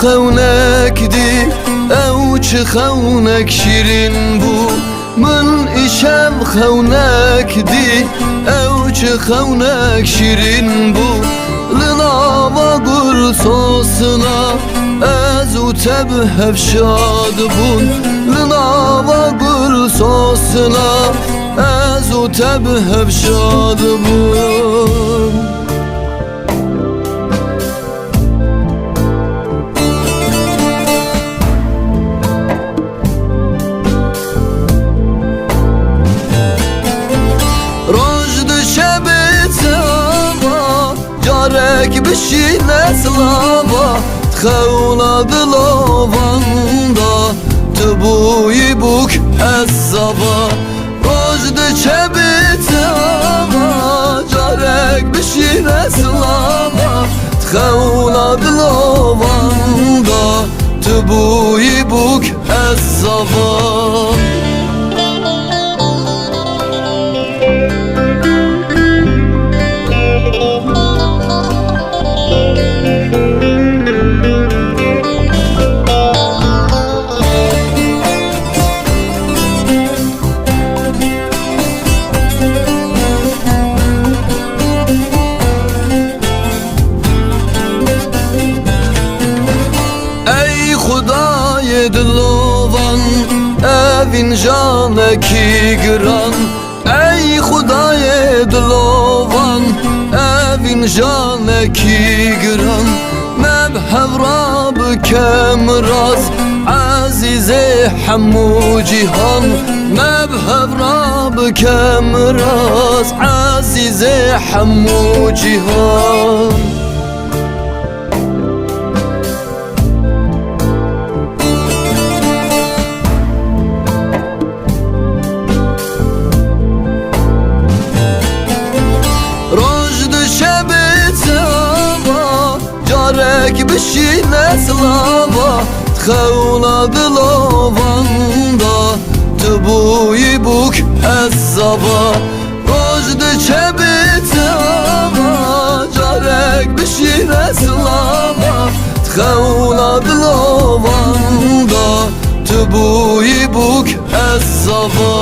خونك دي او چه خونك شیرین بو من ایشم خونك دي او چه خونك شیرین بو لناوا گل سوسنا از او تب هفشاد بون لناوا گل سوسنا از او تب هفشاد بون Peşine slava Tcheuna belovanda Tubu ibuk ezzava Rojde çebite ama Carek bişine slava Tcheuna belovanda Tubu ibuk ezzava خدای دلوان اوین جانکی گران ای خدای دلوان اوین جانکی گران مب هورا بکم راز عزیز حمو جیهان مب هورا بکم راز عزیز حمو جیهان peşine slava Tcheuna glovanda Tubu i buk ezzava Rojde çebitava Carek peşine slava Tcheuna glovanda Tubu i buk ezzava